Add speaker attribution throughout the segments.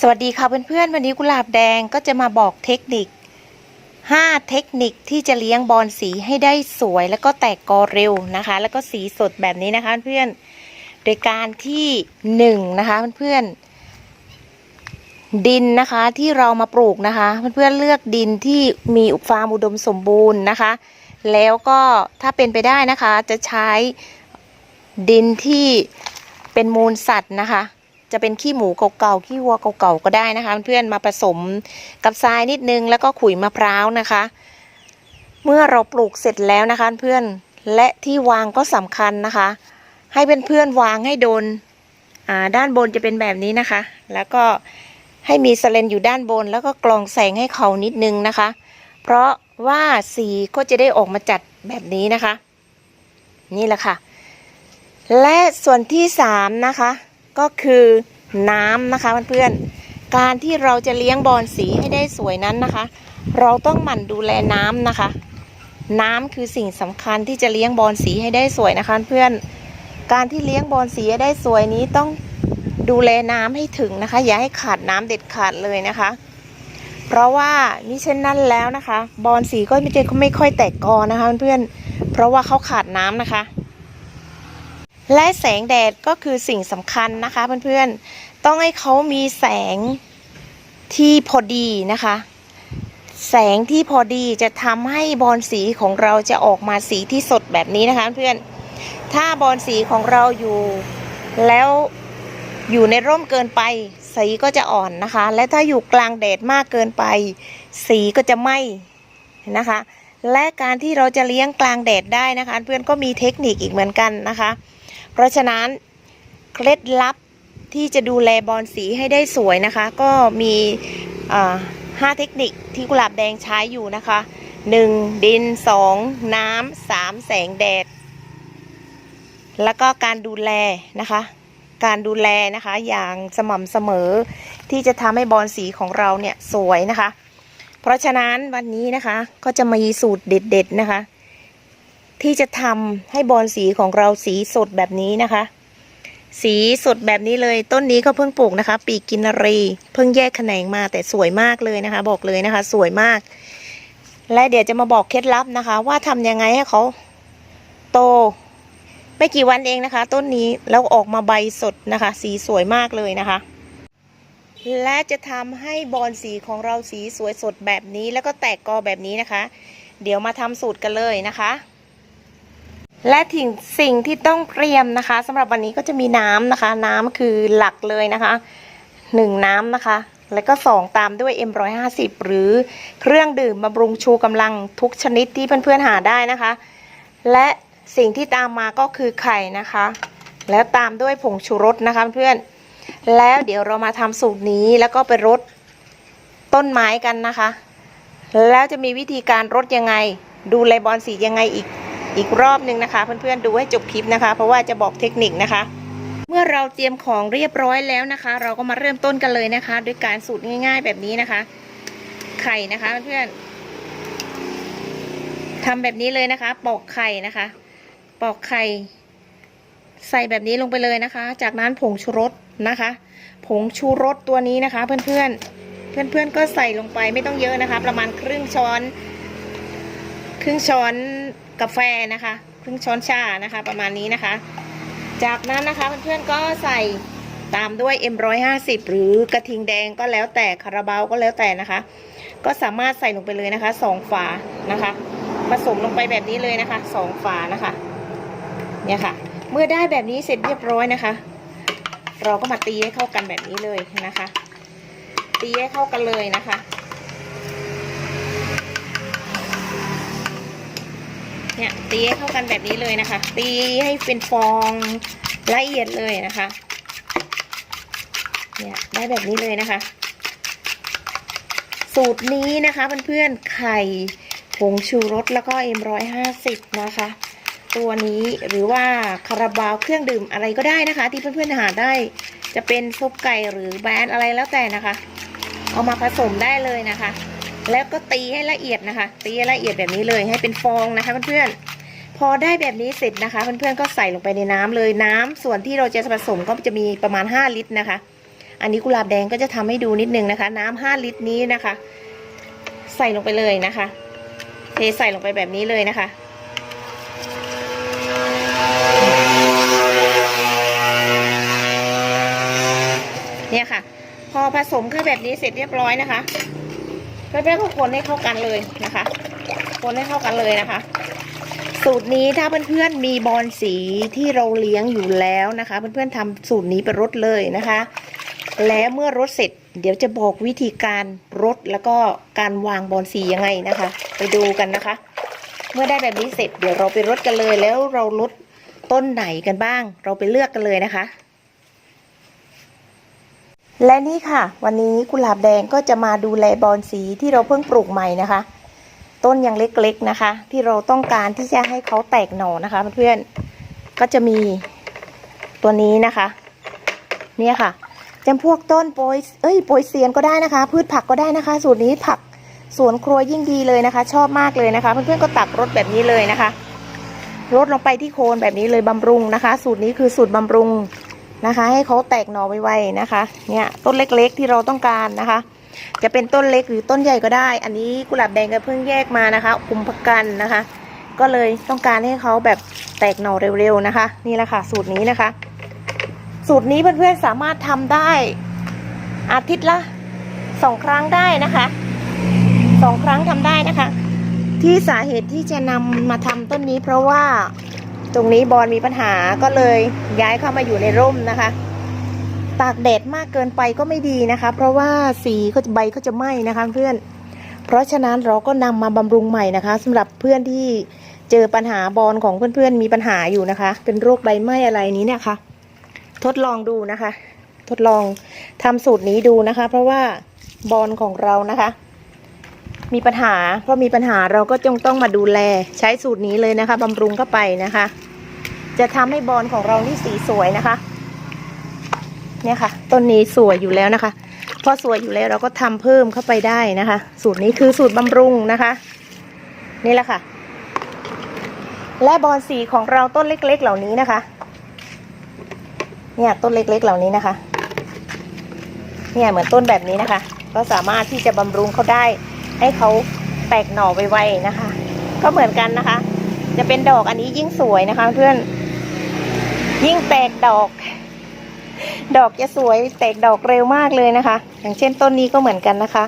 Speaker 1: สวัสดีค่ะเพื่อนๆ วันนี้กุหลาบแดงก็จะมาบอกเทคนิค 5 เทคนิคที่จะเลี้ยงบอลสีให้ได้สวยแล้วก็แตกกอเร็วนะคะ แล้วก็สีสดแบบนี้นะคะเพื่อนโดยการที่1นะคะเพื่อนๆดินนะคะที่เรามาปลูกนะคะเพื่อนๆเลือกดินที่มีอุฟาร์มอุดมสมบูรณ์นะคะ แล้วก็ถ้าเป็นไปได้นะคะจะใช้ดินที่เป็นมูลสัตว์นะคะ จะเป็นขี้หมูเก่าๆขี้วัวเก่าๆก็ได้นะคะ เพื่อนมาผสมกับทรายนิดนึงแล้วก็ขุยมะพร้าวนะคะ เมื่อเราปลูกเสร็จแล้วนะคะเพื่อนและที่วางก็สำคัญนะคะ ให้เเพื่อนๆวางให้โดนด้านบนจะเป็นแบบนี้นะคะ แล้วก็ให้มีสเลนอยู่ด้านบน แล้วก็กรองแสงให้เขานิดนึงนะคะ เพราะว่าสีก็จะได้ออกมาจัดแบบนี้นะคะ นี่แหละค่ะ และส่วนที่สามนะคะ ก็คือ น้ำนะคะเพื่อนๆการที่เราจะเลี้ยงบอลสีให้ได้สวยนั้นนะคะ เราต้องหมั่นดูแลน้ำนะคะ น้ำคือสิ่งสำคัญที่จะเลี้ยงบอลสีให้ได้สวยนะคะเพื่อนการที่เลี้ยงบอลสีให้ได้สวยนี้ต้องดูแลน้ำให้ถึงนะคะ อย่าให้ขาดน้ำเด็ดขาดเลยนะคะ เพราะว่ามิเช่นนั้นแล้วนะคะ บอลสีก็ไม่จะไม่ค่อยแตกกอนะคะเพื่อนๆเพราะว่าเขาขาดน้ำนะคะ และแสงแดดก็คือสิ่งสำคัญนะคะเพื่อนๆ ต้องให้เขามีแสงที่พอดีนะคะ แสงที่พอดีจะทำให้บอลสีของเราจะออกมาสีที่สดแบบนี้นะคะเพื่อนถ้าบอลสีของเราอยู่แล้วอยู่ในร่มเกินไป สีก็จะอ่อนนะคะ และถ้าอยู่กลางแดดมากเกินไป สีก็จะไหม้นะคะ และการที่เราจะเลี้ยงกลางแดดได้นะคะ เพื่อนก็มีเทคนิคอีกเหมือนกันนะคะ เพราะฉะนั้นเคล็ดลับที่จะดูแลบอลสีให้ได้สวยนะคะ ก็มีห้าเทคนิคที่กุหลาบแดงใช้อยู่นะคะ 1. ดิน 2. น้ำ 3. แสงแดด แล้วก็การดูแลนะคะ การดูแลนะคะอย่างสม่ำเสมอที่จะทำให้บอลสีของเราเนี่ยสวยนะคะ เพราะฉะนั้นวันนี้นะคะก็จะมีสูตรเด็ดๆนะคะ ที่จะทำให้บอลสีของเราสีสดแบบนี้นะคะ สีสดแบบนี้เลยต้นนี้ก็เพิ่งปลูกนะคะ ปีกกินรี เพิ่งแยกแขนงมาแต่สวยมากเลยนะคะ บอกเลยนะคะ สวยมาก และเดี๋ยวจะมาบอกเคล็ดลับนะคะ ว่าทำยังไงให้เขาโตไม่กี่วันเองนะคะ ต้นนี้แล้วออกมาใบสดนะคะ สีสวยมากเลยนะคะ และจะทำให้บอลสีของเราสีสวยสดแบบนี้ แล้วก็แตกกอแบบนี้นะคะ เดี๋ยวมาทำสูตรกันเลยนะคะ และถึงสิ่งที่ต้องเตรียมนะคะสำหรับวันนี้ก็จะมีน้ำนะคะ น้ำคือหลักเลยนะคะหนึ่งน้ำนะคะ แล้วก็สองตามด้วย M150 หรือเครื่องดื่มบำรุงชูกำลังทุกชนิดที่เพื่อนๆหาได้นะคะ และสิ่งที่ตามมาก็คือไข่นะคะ แล้วตามด้วยผงชูรสนะคะเพื่อนแล้วเดี๋ยวเรามาทำสูตรนี้แล้วก็ไปรดต้นไม้กันนะคะ แล้วจะมีวิธีการรดยังไง ดูแลบอลสียังไงอีก อีกรอบหนึ่งนะคะ เพื่อนๆดูให้จบคลิปนะคะ เพราะว่าจะบอกเทคนิคนะคะ เมื่อเราเตรียมของเรียบร้อยแล้วนะคะ เราก็มาเริ่มต้นกันเลยนะคะด้วยการสูตรง่าย ๆ แบบนี้นะคะ ไข่นะคะเพื่อนๆทำแบบนี้เลยนะคะ ปอกไข่นะคะ ปอกไข่ ใส่แบบนี้ลงไปเลยนะคะ จากนั้นผงชูรสนะคะ ผงชูรสตัวนี้นะคะ เพื่อนๆเพื่อนๆก็ใส่ลงไปไม่ต้องเยอะนะคะ ประมาณครึ่งช้อน ครึ่งช้อน กาแฟนะคะครึ่งช้อนชานะคะ ประมาณนี้นะคะ จากนั้นนะคะเพื่อนๆก็ใส่ตามด้วย M150 หรือกระทิงแดงก็แล้วแต่คาราบาวก็แล้วแต่นะคะ ก็สามารถใส่ลงไปเลยนะคะสองฝานะคะ ผสมลงไปแบบนี้เลยนะคะสองฝานะคะเนี่ยค่ะ เมื่อได้แบบนี้เสร็จเรียบร้อยนะคะ เราก็มาตีให้เข้ากันแบบนี้เลยนะคะ ตีให้เข้ากันเลยนะคะ เนี่ยตีให้เข้ากันแบบนี้เลยนะคะ ตีให้เป็นฟองละเอียดเลยนะคะ เนี่ยได้แบบนี้เลยนะคะ สูตรนี้นะคะเพื่อนๆไข่ผงชูรสแล้วก็เอ็มร้อยห้าสิบนะคะ ตัวนี้หรือว่าคาราบาวเครื่องดื่มอะไรก็ได้นะคะ ที่เพื่อนๆหาได้จะเป็นซุปไก่หรือแบรนด์อะไรแล้วแต่นะคะ เอามาผสมได้เลยนะคะ แล้วก็ตีให้ละเอียดนะคะ ตีให้ละเอียดแบบนี้เลยให้เป็นฟองนะคะเพื่อนๆพอได้แบบนี้เสร็จนะคะเพื่อนๆก็ใส่ลงไปในน้ำเลยน้ำส่วนที่เราจะผสมก็จะมีประมาณ 5 ลิตรนะคะ อันนี้กุหลาบแดงก็จะทำให้ดูนิดนึงนะคะ น้ำห้าลิตรนี้นะคะ ใส่ลงไปเลยนะคะ เทใส่ลงไปแบบนี้เลยนะคะเนี่ยค่ะ พอผสมคือแบบนี้เสร็จเรียบร้อยนะคะ เพื่อนๆก็คนให้เข้ากันเลยนะคะ คนให้เข้ากันเลยนะคะ สูตรนี้ถ้าเพื่อนๆมีบอลสีที่เราเลี้ยงอยู่แล้วนะคะ เพื่อนๆทำสูตรนี้ไปรดเลยนะคะ แล้วเมื่อรดเสร็จ เดี๋ยวจะบอกวิธีการรดแล้วก็การวางบอลสียังไงนะคะ ไปดูกันนะคะ เมื่อได้แบบนี้เสร็จเดี๋ยวเราไปรดกันเลยแล้วเราลดต้นไหนกันบ้าง เราไปเลือกกันเลยนะคะ และนี่ค่ะ วันนี้กุหลาบแดงก็จะมาดูแลบอลสีที่เราเพิ่งปลูกใหม่นะคะ ต้นยังเล็กๆนะคะ ที่เราต้องการที่จะให้เขาแตกหน่อนะคะเพื่อนๆก็จะมีตัวนี้นะคะ เนี่ยค่ะจำพวกต้นโปยเอ้ยโปยเซียนก็ได้นะคะ พืชผักก็ได้นะคะ สูตรนี้ผักสวนครัวยิ่งดีเลยนะคะ ชอบมากเลยนะคะ เพื่อนๆก็ตักรดแบบนี้เลยนะคะรดลงไปที่โคนแบบนี้เลยบำรุงนะคะ สูตรนี้คือสูตรบำรุง นะคะ ให้เขาแตกหน่อไวๆนะคะ เนี่ยต้นเล็กๆที่เราต้องการนะคะ จะเป็นต้นเล็กหรือต้นใหญ่ก็ได้ อันนี้กุหลาบแดงก็เพิ่งแยกมานะคะคุมพักกันนะคะ ก็เลยต้องการให้เขาแบบแตกหน่อเร็วๆนะคะ นี่แหละค่ะ สูตรนี้นะคะ สูตรนี้เพื่อนๆสามารถทำได้อาทิตย์ละสองครั้งได้นะคะสองครั้งทำได้นะคะ ที่สาเหตุที่จะนำมาทำต้นนี้เพราะว่า ตรงนี้บอลมีปัญหาก็เลยย้ายเข้ามาอยู่ในร่มนะคะ ตากแดดมากเกินไปก็ไม่ดีนะคะ เพราะว่าสีเขาจะใบเขาจะไหม้นะคะเพื่อน เพราะฉะนั้นเราก็นำมาบำรุงใหม่นะคะสำหรับเพื่อนที่เจอปัญหาบอลของเพื่อนๆมีปัญหาอยู่นะคะ เป็นโรคใบไหม้อะไรนี้เนี่ยค่ะทดลองดูนะคะ ทดลองทำสูตรนี้ดูนะคะ เพราะว่าบอลของเรานะคะ มีปัญหาเพราะมีปัญหาเราก็จงต้องมาดูแลใช้สูตรนี้เลยนะคะบำรุงเข้าไปนะคะ จะทำให้บอลของเรานี่สีสวยนะคะ เนี่ยค่ะต้นนี้สวยอยู่แล้วนะคะ พอสวยอยู่แล้วเราก็ทำเพิ่มเข้าไปได้นะคะ สูตรนี้คือสูตรบำรุงนะคะ นี่แหละค่ะ และบอลสีของเราต้นเล็ก ๆ เหล่านี้นะคะ เนี่ยต้นเล็ก ๆ เหล่านี้นะคะ เนี่ยเหมือนต้นแบบนี้นะคะ ก็สามารถที่จะบำรุงเขาได้ ให้เขาแตกหน่อไวๆนะคะ ก็เหมือนกันนะคะ จะเป็นดอกอันนี้ยิ่งสวยนะคะ เพื่อนยิ่งแตกดอก ดอกจะสวยแตกดอกเร็วมากเลยนะคะ อย่างเช่นต้นนี้ก็เหมือนกันนะคะ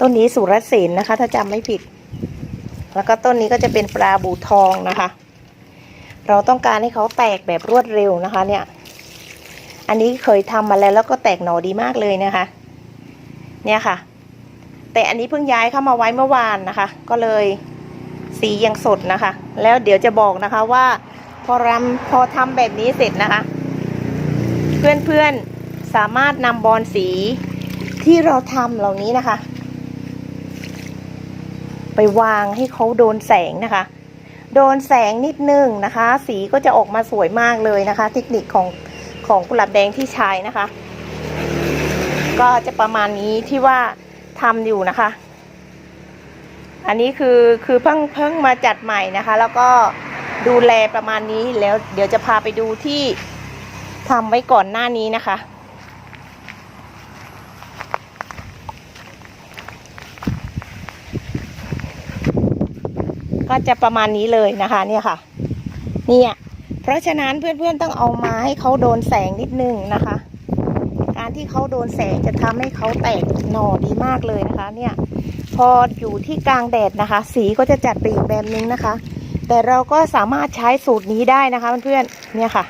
Speaker 1: ต้นนี้สุรศิล์นะคะ ถ้าจำไม่ผิด แล้วก็ต้นนี้ก็จะเป็นปลาบูทองนะคะ เราต้องการให้เขาแตกแบบรวดเร็วนะคะ เนี่ย อันนี้เคยทำมาแล้วแล้วก็แตกหน่อดีมากเลยนะคะ เนี่ยค่ะ แต่อันนี้เพิ่งย้ายเข้ามาไว้เมื่อวานนะคะ ก็เลยสียังสดนะคะ แล้วเดี๋ยวจะบอกนะคะว่าพอรำพอทำแบบนี้เสร็จนะคะ เพื่อนๆสามารถนำบอลสีที่เราทำเหล่านี้นะคะ ไปวางให้เขาโดนแสงนะคะ โดนแสงนิดนึงนะคะ สีก็จะออกมาสวยมากเลยนะคะ เทคนิคของของกุหลาบแดงที่ใช้นะคะ ก็จะประมาณนี้ที่ว่า ทำอยู่นะคะ อันนี้คือคือเพิ่งเพิ่งมาจัดใหม่นะคะ แล้วก็ดูแลประมาณนี้แล้ว เดี๋ยวจะพาไปดูที่ทำไว้ก่อนหน้านี้นะคะ ก็จะประมาณนี้เลยนะคะเนี่ยค่ะ เนี่ย เพราะฉะนั้นเพื่อนๆต้องเอามาให้เขาโดนแสงนิดนึงนะคะ ที่เขาโดนแสงจะทำให้เขาแตกหน่อดีมากเลยนะคะ เนี่ย พออยู่ที่กลางแดดนะคะ สีก็จะจัดไปอีกแบบนึงนะคะ แต่เราก็สามารถใช้สูตรนี้ได้นะคะเพื่อนๆเนี่ยค่ะ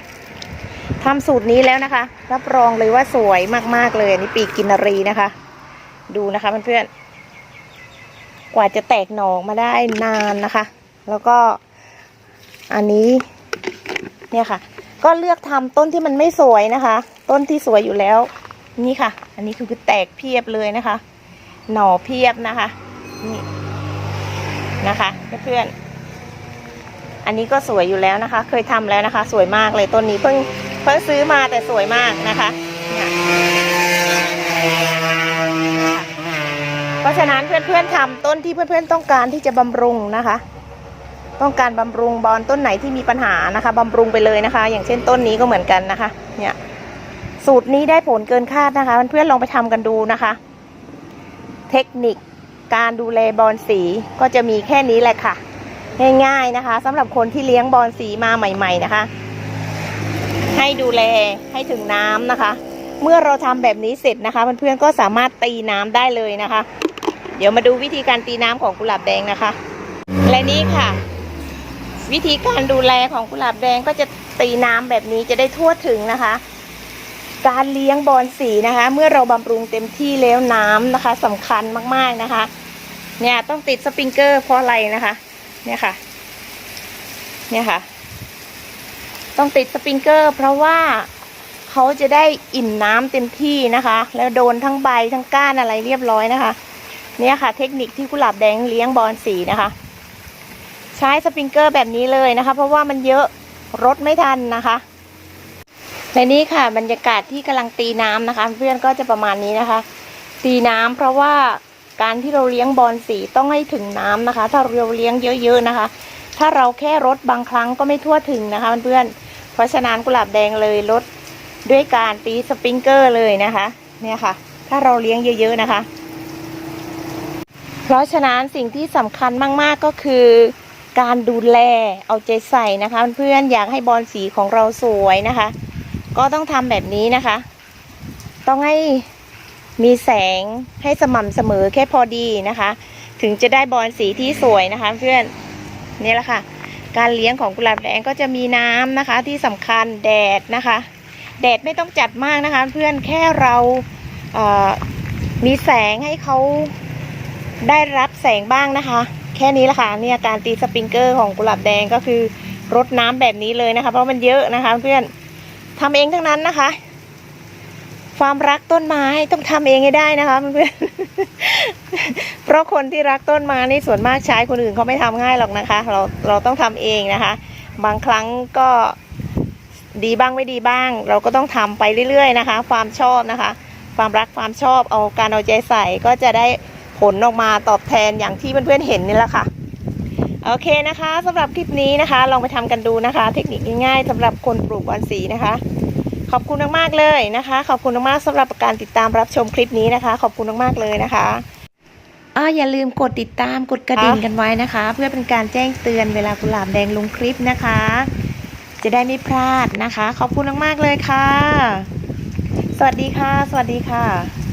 Speaker 1: ทำสูตรนี้แล้วนะคะ รับรองเลยว่าสวยมากๆเลยอันนี้ปีกกินรีนะคะ ดูนะคะเพื่อนๆกว่าจะแตกหน่อมาได้นานนะคะ แล้วก็อันนี้เนี่ยค่ะ ก็เลือกทำต้นที่มันไม่สวยนะคะ ต้นที่สวยอยู่แล้ว นี่ค่ะ อันนี้คือแตกเพียบเลยนะคะ หน่อเพียบนะคะ นี่นะคะเพื่อนอันนี้ก็สวยอยู่แล้วนะคะ เคยทำแล้วนะคะ สวยมากเลยต้นนี้เพิ่งเพิ่งซื้อมาแต่สวยมากนะคะเพราะฉะนั้นเพื่อนๆทำต้นที่เพื่อนๆต้องการที่จะบำรุงนะคะ ต้องการบำรุงบอลต้นไหนที่มีปัญหานะคะบำรุงไปเลยนะคะ อย่างเช่นต้นนี้ก็เหมือนกันนะคะ เนี่ย สูตรนี้ได้ผลเกินคาดนะคะเพื่อนๆลองไปทำกันดูนะคะ เทคนิคการดูแลบอลสีก็จะมีแค่นี้แหละค่ะ ง่ายๆนะคะสำหรับคนที่เลี้ยงบอลสีมาใหม่ ๆนะคะ ให้ดูแลให้ถึงน้ำนะคะ เมื่อเราทำแบบนี้เสร็จนะคะเพื่อนๆก็สามารถตีน้ำได้เลยนะคะ เดี๋ยวมาดูวิธีการตีน้ำของกุหลาบแดงนะคะ และนี่ค่ะ วิธีการดูแลของกุหลาบแดงก็จะตีน้ำแบบนี้จะได้ทั่วถึงนะคะ การเลี้ยงบอลสีนะคะ เมื่อเราบำรุงเต็มที่แล้วน้ำนะคะสำคัญมากๆนะคะ เนี่ยต้องติดสปริงเกอร์เพราะอะไรนะคะ เนี่ยค่ะ เนี่ยค่ะ ต้องติดสปริงเกอร์ เพราะว่าเขาจะได้อิ่มน้ำเต็มที่นะคะ แล้วโดนทั้งใบทั้งก้านอะไรเรียบร้อยนะคะ เนี่ยค่ะ เทคนิคที่กุหลาบแดงเลี้ยงบอลสีนะคะ ใช้สปริงเกอร์แบบนี้เลยนะคะ เพราะว่ามันเยอะรดไม่ทันนะคะ และนี่ค่ะบรรยากาศที่กำลังตีน้ำนะคะ เพื่อนก็จะประมาณนี้นะคะ ตีน้ำเพราะว่าการที่เราเลี้ยงบอลสีต้องให้ถึงน้ำนะคะ ถ้าเราเลี้ยงเยอะๆนะคะ ถ้าเราแค่รดบางครั้งก็ไม่ทั่วถึงนะคะเพื่อนๆเพราะฉะนั้นกุหลาบแดงเลยลดด้วยการตีสปริงเกอร์เลยนะคะเนี่ยค่ะ ถ้าเราเลี้ยงเยอะ ๆนะคะ เพราะฉะนั้นสิ่งที่สำคัญมาก ๆก็คือการดูแลเอาใจใส่นะคะ เพื่อนๆอยากให้บอลสีของเราสวยนะคะ ก็ต้องทำแบบนี้นะคะ ต้องให้มีแสงให้สม่ำเสมอแค่พอดีนะคะ ถึงจะได้บอลสีที่สวยนะคะ เพื่อนนี่แหละค่ะ การเลี้ยงของกุหลาบแดงก็จะมีน้ำนะคะ ที่สำคัญแดดนะคะ แดดไม่ต้องจัดมากนะคะ เพื่อนแค่เราเมีแสงให้เขาได้รับแสงบ้างนะคะ แค่นี้แหละค่ะเนี่ยการตีสปริงเกอร์ของกุหลาบแดงก็คือรดน้ำแบบนี้เลยนะคะ เพราะมันเยอะนะคะเพื่อน ทำเองทั้งนั้นนะคะ ความรักต้นไม้ต้องทำเองให้ได้นะคะเพื่อนเพราะคนที่รักต้นไม้นี่ส่วนมากใช้คนอื่นเขาไม่ทำง่ายหรอกนะคะ เราเราต้องทำเองนะคะ บางครั้งก็ดีบ้างไม่ดีบ้าง เราก็ต้องทำไปเรื่อย ๆ นะคะ ความชอบนะคะ ความรักความชอบเอาการเอาใจใส่ก็จะได้ผลออกมาตอบแทนอย่างที่เพื่อนๆเห็นนี่แหละค่ะ โอเคนะคะสำหรับคลิปนี้นะคะ ลองไปทำกันดูนะคะ เทคนิคง่ายๆสำหรับคนปลูกบอนสีนะคะ ขอบคุณมากๆเลยนะคะ ขอบคุณมากๆสำหรับการติดตามรับชมคลิปนี้นะคะ ขอบคุณมากๆเลยนะคะอ่าอย่าลืมกดติดตามกดกระดิ่งกันไว้นะคะ เพื่อเป็นการแจ้งเตือนเวลากุหลาบแดงลงคลิปนะคะ จะได้ไม่พลาดนะคะ ขอบคุณมากๆเลยค่ะ สวัสดีค่ะ สวัสดีค่ะ